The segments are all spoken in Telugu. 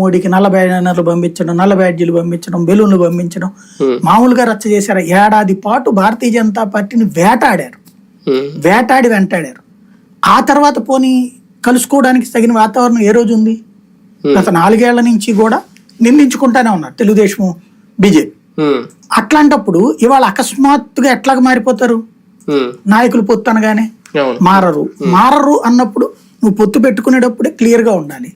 మోడీకి నల్ల బ్యానర్లు పంపించడం నల్ల బ్యాడ్జీలు పంపించడం బెలూన్లు పంపించడం. మామూలుగా రచ్చ చేశారు. ఏడాది పాటు భారతీయ జనతా పార్టీని వేటాడారు. వేటాడి వెంటాడారు. ఆ తర్వాత పోనీ కలుసుకోవడానికి తగిన వాతావరణం ఏ రోజు ఉంది? గత నాలుగేళ్ళ నుంచి కూడా నిందించుకుంటానే ఉన్నారు తెలుగుదేశం బీజేపీ. అట్లాంటప్పుడు ఇవాళ అకస్మాత్తుగా ఎట్లాగ మారిపోతారు? నాయకులు పొత్తు అనగానే మారరు. మారరు అన్నప్పుడు నువ్వు పొత్తు పెట్టుకునేటప్పుడే క్లియర్గా ఉండాలి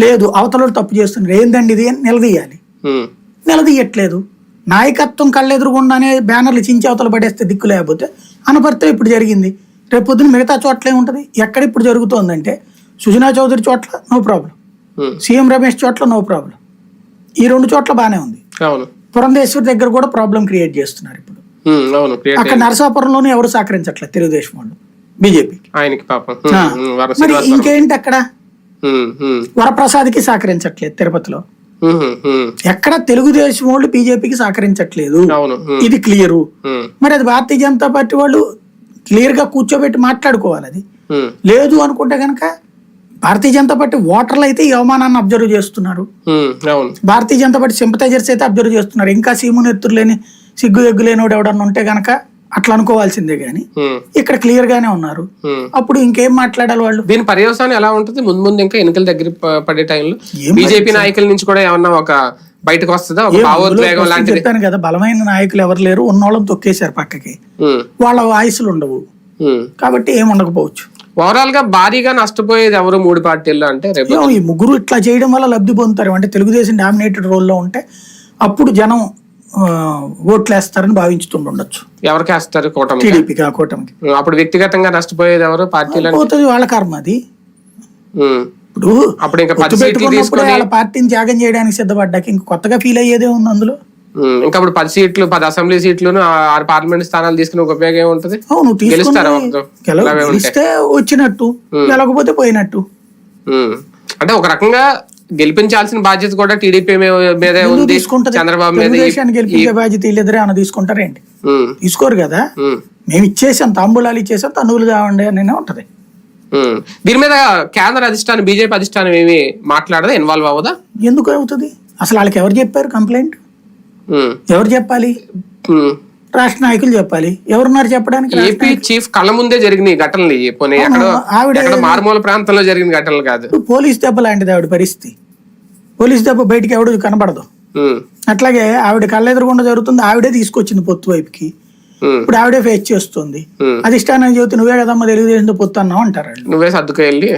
లేదు అవతల తప్పు చేస్తున్నారు. ఏందండి ఇది? అని నిలదీయాలి నిలదీయట్లేదు. నాయకత్వం కళ్ళెదురుగుండానే బ్యానర్లు చించి అవతల పడేస్తే దిక్కు లేకపోతే అనపర్తం ఇప్పుడు జరిగింది. రేపు పొద్దున మిగతా చోట్ల ఏముంటది? ఎక్కడ ఇప్పుడు జరుగుతోందంటే సుజనా చౌదరి చోట్ల నో ప్రాబ్లం. సీఎం రమేష్ చోట్ల నో ప్రాబ్లం. ఈ రెండు చోట్ల బానే ఉంది. పురంధేశ్వరి దగ్గర కూడా ప్రాబ్లం క్రియేట్ చేస్తున్నారు ఇప్పుడు. అక్కడ నరసాపురంలోనే ఎవరు సహకరించట్లేదు? తెలుగుదేశం వాళ్ళు. బీజేపీ. ఇంకేంటి అక్కడ? వరప్రసాద్కి సహకరించట్లేదు తిరుపతిలో. ఎక్కడ తెలుగుదేశం వాళ్ళు బీజేపీకి సహకరించట్లేదు. ఇది క్లియరు. మరి అది భారతీయ జనతా పార్టీ వాళ్ళు క్లియర్గా కూర్చోబెట్టి మాట్లాడుకోవాలి అది. లేదు అనుకుంటే కనుక భారతీయ జనతా పార్టీ ఓటర్లు అయితే ఈ అవమానాన్ని అబ్జర్వ్ చేస్తున్నారు. భారతీయ జనతా పార్టీ సింపతైజర్స్ అయితే అబ్జర్వ్ చేస్తున్నారు. ఇంకా సీము నెత్తురు లేని సిగ్గు ఎగ్గు లేనివాడు ఎవడన్నా ఉంటే గనక అట్లా అనుకోవాల్సిందే గాని. ఇక్కడ క్లియర్ గానే ఉన్నారు. అప్పుడు ఇంకేం మాట్లాడాలి వాళ్ళు? దీని పర్యవసానం ఎలా ఉంటుంది? ముందు ముందు ఇంకా ఎన్నికల దగ్గర పడే టైంలో బీజేపీ నాయకుల నుంచి కూడా ఏమన్నా ఒక బయటకు వస్తుందా? భావోద్వేగం లాంటిది? చెప్పాను కదా బలమైన నాయకులు ఎవరు లేరు ఉన్నోళ్ళని తొక్కేశారు పక్కకి. వాళ్ళ వాయిస్లు ఉండవు. కాబట్టి ఏం ఉండకపోవచ్చు. ఓవరాల్గా భారీగా నష్టపోయేది ఎవరు మూడు పార్టీల్లో అంటే ఈ ముగ్గురు ఇట్లా చేయడం వల్ల లబ్ధి పొందుతారు. అంటే తెలుగుదేశం డామినేటెడ్ రోల్లో ఉంటే అప్పుడు జనం ఓట్లేస్తారని భావించుతుండొచ్చు ఎవరికి వేస్తారు కూటమి టీడీపీకి ఆ కూటమికి. అప్పుడు వ్యక్తిగతంగా నష్టపోయేది ఎవరు? పార్టీలు పోతుంది వాళ్ళ కర్మ అది. ఇప్పుడు అప్పుడు ఇంకా వాళ్ళ పార్టీని త్యాగం చేయడానికి సిద్ధపడ్డాక ఇంక కొత్తగా ఫీల్ అయ్యేదే ఉంది అందులో. ఇంకా అప్పుడు పది సీట్లు పది అసెంబ్లీ సీట్లు ఆరు పార్లమెంట్ స్థానాలు తీసుకునే ఒక ఉపయోగం ఏముంటది? అవును. గెలిస్తే వచ్చినట్టు గెలకపోతే పోయినట్టు. అంటే ఒక రకంగా గెలిపించాల్సిన బాధ్యత కూడా టీడీపీ మీదే ఉంది. చంద్రబాబు మీద గెలిపించే బాధ్యత వీళ్ళిద్దరే ఏమైనా తీసుకుంటారేంటి తీసుకోరు కదా? మేము ఇచ్చేసాం తాంబూలాలు ఇచ్చేసాం తనువులు కావండి అని ఉంటది. దీని మీద కేంద్ర అధిష్టానం బీజేపీ అధిష్టానం ఏమి మాట్లాడదా? ఇన్వాల్వ్ అవ్వదా? ఎందుకు అవుతుంది? అసలు వాళ్ళకి ఎవరు చెప్పారు కంప్లైంట్? ఎవరు చెప్పాలి. రాష్ట్ర నాయకులు చెప్పాలి. ఎవరున్నారు చెప్పడానికి ఏపీ చీఫ్ కళ్ళ ముందే జరిగినాయి ఘటనలు. ఇవి. పోనీ ఎక్కడో ఆవిడ మారుమూల ప్రాంతంలో జరిగిన ఘటనలు కాదు. పోలీస్ దెబ్బ లాంటిది ఆవిడ పరిస్థితి. పోలీస్ దెబ్బ బయటికి ఎవడు కనబడదు. అట్లాగే ఆవిడ కళ్ళెదురుగుండా జరుగుతుంది. ఆవిడే తీసుకొచ్చింది పొత్తు వైపుకి. ఇప్పుడు ఆవిడే ఫేస్ చేస్తుంది. అధిష్టానం చెబుతూ నువ్వే కదమ్మా తెలుగుదేశంతో పొత్తు అన్నావు అంటారు నువ్వే సర్దుకు వెళ్ళి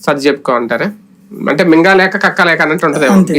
సర్ది చెప్పుకో అంటారా? అంటే మింగా లేక కక్క లేక అన్నట్టు ఉంటది